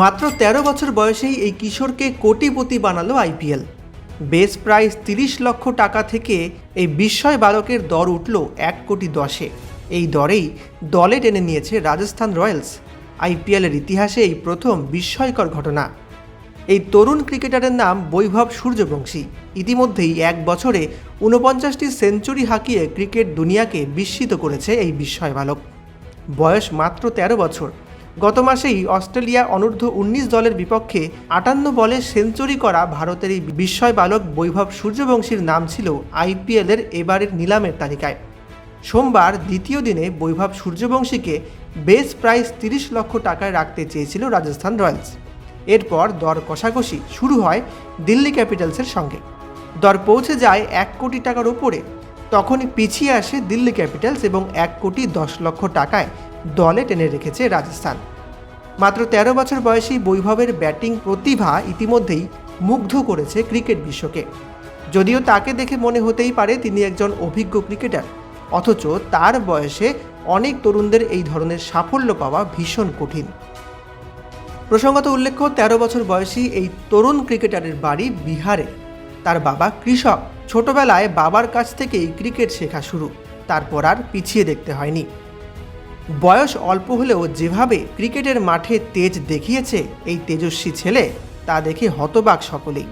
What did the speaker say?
মাত্র ১৩ বছর বয়সেই এই কিশোরকে কোটিপতি বানালো আইপিএল। বেস প্রাইস তিরিশ লক্ষ টাকা থেকে এই বিস্ময় বালকের দর উঠল এক কোটি দশে। এই দরেই দলে টেনে নিয়েছে রাজস্থান রয়্যালস। আইপিএলের ইতিহাসে এই প্রথম বিস্ময়কর ঘটনা। এই তরুণ ক্রিকেটারের নাম বৈভব সূর্যবংশী। ইতিমধ্যেই এক বছরে ঊনপঞ্চাশটি সেঞ্চুরি হাঁকিয়ে ক্রিকেট দুনিয়াকে বিস্মিত করেছে এই বিস্ময় বালক। বয়স মাত্র ১৩ বছর। গত মাসেই অস্ট্রেলিয়া অনূর্ধ্ব উনিশ দলের বিপক্ষে আটান্ন বলে সেঞ্চুরি করা ভারতের এই বিস্ময় বালক বৈভব সূর্যবংশীর নাম ছিল আইপিএলের এবারের নিলামের তালিকায়। সোমবার দ্বিতীয় দিনে বৈভব সূর্যবংশীকে বেস প্রাইস তিরিশ লক্ষ টাকায় রাখতে চেয়েছিল রাজস্থান রয়্যালস। এরপর দর কষাকষি শুরু হয় দিল্লি ক্যাপিটালসের সঙ্গে। দর পৌঁছে যায় এক কোটি টাকার ওপরে তখনই পিছিয়ে আসে দিল্লি ক্যাপিটালস এবং এক কোটি দশ লক্ষ টাকায় দলে টেনে রেখেছে রাজস্থান। মাত্র ১৩ বছর বয়সী বৈভবের ব্যাটিং প্রতিভা ইতিমধ্যেই মুগ্ধ করেছে ক্রিকেট বিশ্বকে। যদিও তাকে দেখে মনে হতেই পারে তিনি একজন অভিজ্ঞ ক্রিকেটার, অথচ তার বয়সে অনেক তরুণদের এই ধরনের সাফল্য পাওয়া ভীষণ কঠিন। প্রসঙ্গত উল্লেখ্য ১৩ বছর বয়সী এই তরুণ ক্রিকেটারের বাড়ি বিহারে। তার বাবা কৃষক। ছোটবেলায় বাবার কাছ থেকেই ক্রিকেট শেখা শুরু। তারপর আর পিছিয়ে দেখতে হয়নি। বয়স অল্প হলেও যেভাবে ক্রিকেটের মাঠে তেজ দেখিয়েছে এই তেজস্বী ছেলে, তা দেখে হতবাক সকলেই।